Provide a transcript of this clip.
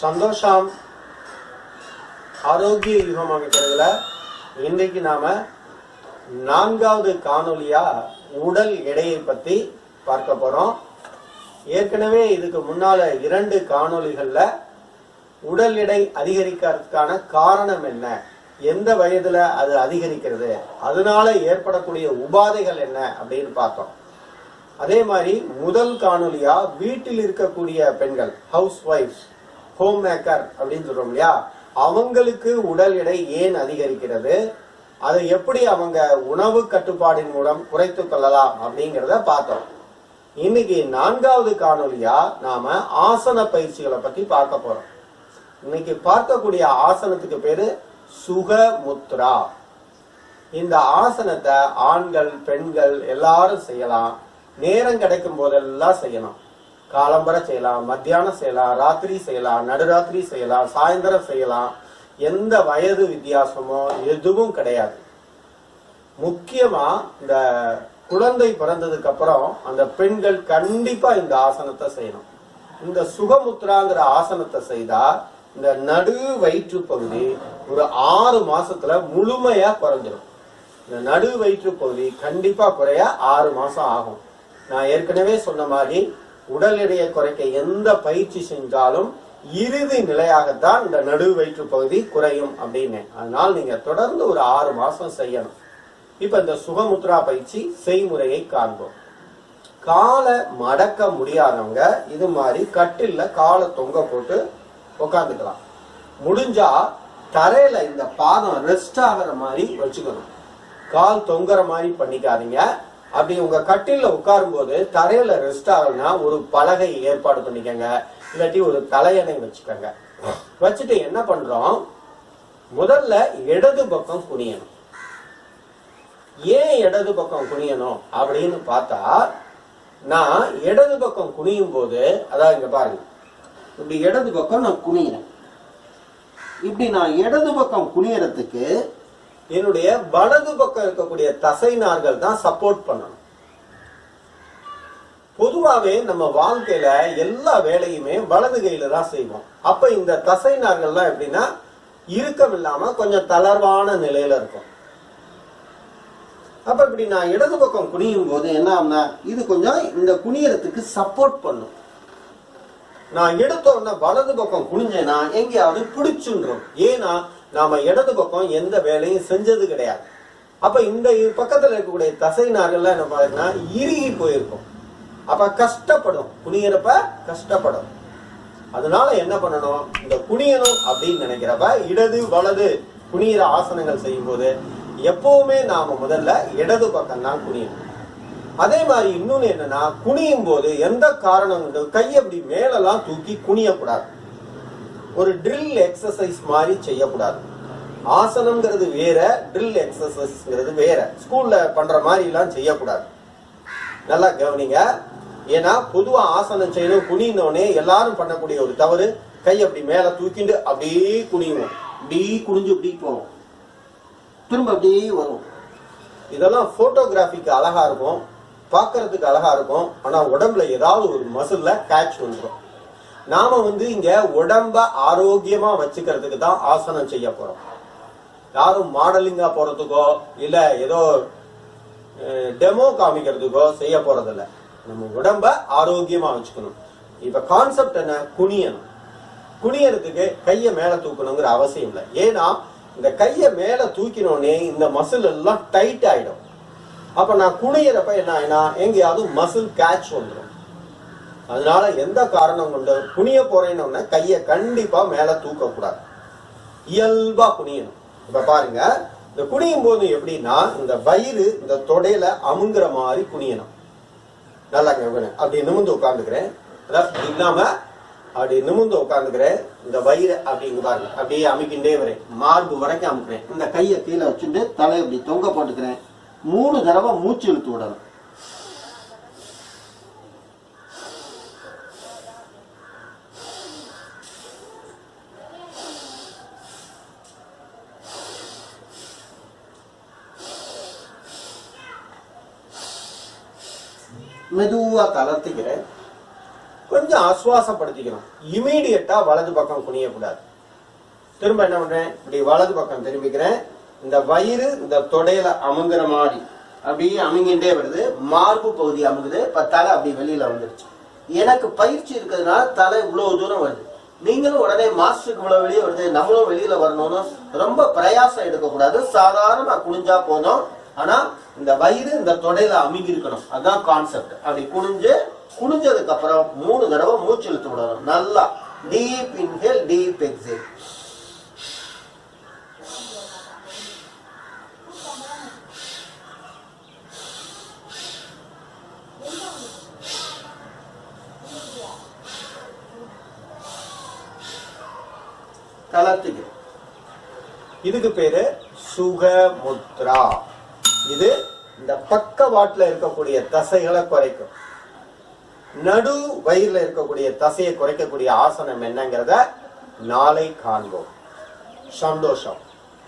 சந்தோஷம். ஆரோக்கிய யுகம் அமைக்கிறதுல இன்றைக்கு நாம நான்காவது காணொலியா உடல் எடையை பத்தி பார்க்க போறோம். ஏற்கனவே இதுக்கு முன்னால இரண்டு காணொலிகள்ல உடல் எடை அதிகரிக்கிறதுக்கான காரணம் என்ன? எந்த வயதுல அது அதிகரிக்கிறது? அதனால ஏற்படக்கூடிய உபாதைகள் என்ன அப்படின்னு பார்த்தோம். அதே மாதிரி முதல் காணொலியா வீட்டில் இருக்கக்கூடிய பெண்கள் ஹவுஸ் ஒய்ஃப்ஸ் ஹோம் மேக்கர் அப்படின்னு சொல்றோம் இல்லையா? அவங்களுக்கு உடல் எடை ஏன் அதிகரிக்கிறது? அதை எப்படி அவங்க உணவு கட்டுப்பாடின் மூலம் குறைத்து கொள்ளலாம் அப்படிங்கிறத பார்த்தோம். இன்னைக்கு நான்காவது காணொலியா நாம ஆசன பயிற்சிகளை பத்தி பார்க்க போறோம். இன்னைக்கு பார்க்கக்கூடிய ஆசனத்துக்கு பேரு சுகமுத்ரா. இந்த ஆசனத்தை ஆண்கள் பெண்கள் எல்லாரும் செய்யலாம். நேரம் கிடைக்கும் போதெல்லாம் செய்யணும். காலம்பர செய்யலாம் மத்தியானம் செய்யலாம் ராத்திரி செய்யலாம் நடுராத்திரி செய்யலாம் சாயந்தரம் செய்யலாம் எந்த வயது வித்தியாசமோ எதுவும் கிடையாது. முக்கியமா இந்த குழந்தை பிறந்ததுக்கு அப்புறம் அந்த பெண்கள் கண்டிப்பா இந்த ஆசனத்தை செய்யணும். இந்த சுகமுத்ராங்கிற ஆசனத்தை செய்தா இந்த நடு வயிற்று பகுதி ஒரு ஆறு மாசத்துல முழுமையா குறைஞ்சிடும் இந்த நடு வயிற்று பகுதி கண்டிப்பா குறைய ஆறு மாசம் ஆகும். நான் ஏற்கனவே சொன்ன மாதிரி உடல் எடையை குறைக்க எந்த பயிற்சி செஞ்சாலும் இறுதி நிலையாகத்தான் இந்த நடு வயிற்று பகுதி குறையும் அப்படின்னு. அதனால நீங்க தொடர்ந்து ஒரு ஆறு மாசம் செய்யணும். இப்ப இந்த சுகமுத்ரா பயிற்சி செய்முறையை காண்போம். காலை மடக்க முடியாதவங்க இது மாதிரி கட்டில்ல காலை தொங்க போட்டு உட்காந்துக்கலாம் முடிஞ்சா தரையில இந்த பாதம் ரெஸ்ட் ஆகிற மாதிரி வச்சுக்கணும். கால் தொங்குற மாதிரி பண்ணிக்காதீங்க. அப்படி உங்க கட்டில உட்காரும் போது தரையில ரெஸ்ட் ஆகலன்னா ஒரு பலகை ஏற்பாடு பண்ணிக்கங்க. இல்லாட்டி ஒரு தலையணை வச்சுக்கோங்க. வச்சுட்டு என்ன பண்றோம்? முதல்ல இடது பக்கம் குனியணும். ஏன் இடது பக்கம் குனியணும் அப்படின்னு பார்த்தா நான் இடது பக்கம் குனியும் போது அதாவது இங்க பாருங்க. இப்படி இடது பக்கம் நான் குனியிறேன். இப்படி நான் இடது பக்கம் குனியறதுக்கு என்னுடைய வலது பக்கம் இருக்கக்கூடிய தசை நார்கள் தான் சப்போர்ட் பண்ணணும். பொதுவாகவே நம்ம வாழ்க்கையில எல்லா வேலையுமே வலது கையில தான் செய்வோம். அப்ப இந்த தசை நார்கள்லாம் எப்படின்னா இறுக்கம் இல்லாம கொஞ்சம் தளர்வான நிலையில இருக்கும். அப்ப இப்படி நான் இடது பக்கம் குனியும் போது என்ன ஆகும்னா இது கொஞ்சம் இந்த குனியறதுக்கு சப்போர்ட் பண்ணும். நான் எடுத்த உடனே வலது பக்கம் குனிஞ்சேன்னா எங்கேயாவது பிடிச்சுன்றோம். ஏன்னா நாம இடது பக்கம் எந்த வேலையும் செஞ்சது கிடையாது. அப்ப இந்த பக்கத்துல இருக்கக்கூடிய தசை நார்கள்லாம் என்ன பாருன்னா இறுகி போயிருக்கும். அப்ப கஷ்டப்படும். குனியறப்ப கஷ்டப்படும். அதனால என்ன பண்ணணும்? இந்த குனியணும் அப்படின்னு நினைக்கிறப்ப இடது வலது குனியிற ஆசனங்கள் செய்யும் போது எப்பவுமே நாம முதல்ல இடது பக்கம் தான் குனியணும். அதே மாதிரி இன்னொன்னு என்னன்னா குனியும் போது எந்த காரணம் கொண்டு கையை அப்படி மேலெல்லாம் தூக்கி குனியக்கூடாது. ஒரு ட்ரில் எக்ஸசைஸ் மாதிரி செய்யக்கூடாது. ஆசனம்ங்கிறது வேற ட்ரில் எக்ஸசைஸ்ங்கிறது வேற. ஸ்கூல்ல பண்ற மாதிரி எல்லாம் செய்யக்கூடாது. நல்லா கவனிங்க. ஏன்னா பொதுவா ஆசனம் செய்யணும் குனிந்தோடனே எல்லாரும் பண்ணக்கூடிய ஒரு தவறு கை அப்படி மேல தூக்கிட்டு அப்படியே குனியும் இப்படி குனிஞ்சு இப்படி போவோம் திரும்ப அப்படியே வரும். இதெல்லாம் போட்டோகிராஃபிக்கு அழகா இருக்கும். பார்க்கறதுக்கு அழகா இருக்கும். ஆனா உடம்புல ஏதாவது ஒரு மசில்ல கேட்ச் வந்துடும் நாம வந்து இங்க உடம்ப ஆரோக்கியமா வச்சுக்கிறதுக்கு தான் ஆசனம் செய்ய போறோம். யாரும் மாடலிங்கா போறதுக்கோ இல்ல ஏதோ டெமோ காமிக்கிறதுக்கோ செய்ய போறதில்ல. நம்ம உடம்ப ஆரோக்கியமா வச்சுக்கணும். இப்ப கான்செப்ட் என்ன? குனியணும். குனியறதுக்கு கையை மேல தூக்கணுங்கிற அவசியம் இல்லை. ஏன்னா இந்த கையை மேல தூக்கினோடனே இந்த மசில் எல்லாம் டைட் ஆயிடும். அப்ப நான் குனியறப்ப என்ன ஆயினா எங்கேயாவது மசில் கேட்ச் வந்துடும் அதனால எந்த காரணம் கொண்டு குனிய போறேன்னு கைய கண்டிப்பா மேல தூக்க கூடாது. இயல்பா குனியணும் இப்ப பாருங்க இந்த குனியும் போது எப்படின்னா இந்த வயிறு இந்த தொடையில அமுங்குற மாதிரி குனியணும் நல்லா அப்படி நிமிந்து உட்காந்துக்கிறேன் அதாவது இல்லாம அப்படி நிமிந்து உட்காந்துக்கிறேன் இந்த வயிறு அப்படிங்க பாருங்க அப்படியே அமைக்கின்றே வரேன். மார்பு வரைக்கும் அமுக்கிறேன். இந்த கையை கீழே வச்சுட்டு தலையை இப்படி தொங்க போட்டுக்கிறேன். மூணு தடவை மூச்சு இழுத்து விடணும். மெதுவாக தளர்த்திக்கிறேன். கொஞ்சம் ஆசுவாசப்படுத்திக்கணும் இமீடியட்டா வலது பக்கம் குனியக்கூடாது. திரும்ப என்ன பண்றேன்? இப்படி வலது பக்கம் திரும்பிக்கிறேன். இந்த வயிறு இந்த தொடையில அமுங்குற மாதிரி. அப்படியே அமுங்கிட்டே வருது. மார்பு பகுதி அமுங்குது. இப்போ தலை அப்படி வெளியில வந்துருச்சு. எனக்கு பயிற்சி இருக்கிறதுனால தலை இவ்வளவு தூரம் வருது. நீங்களும் உடனே மாஸ்டருக்கு இவ்வளவு வெளியே வருது. நம்மளும் வெளியில வரணும்னு ரொம்ப பிரயாசம் எடுக்கக்கூடாது. சாதாரணமா குளிஞ்சா போதும். ஆனா இந்த வயிறு இந்த தொடையில அமுங்கி இருக்கணும் அதான் கான்செப்ட் அப்படி குனிஞ்சு குனிஞ்சதுக்கு அப்புறம் மூணு தடவை மூச்சு இழுத்து விடணும். நல்லா டீப் இன்ஹேல் டீப் எக்ஸேல் தளர்த்துக்கு இதுக்கு பேரு சுகமுத்ரா. இது இந்த பக்கவாட்டுல இருக்கக்கூடிய தசைகளை குறைக்கும். நடு வயிறுல இருக்கக்கூடிய தசையை குறைக்கக்கூடிய ஆசனம் என்னங்கிறத நாளை காண்போம். சந்தோஷம்.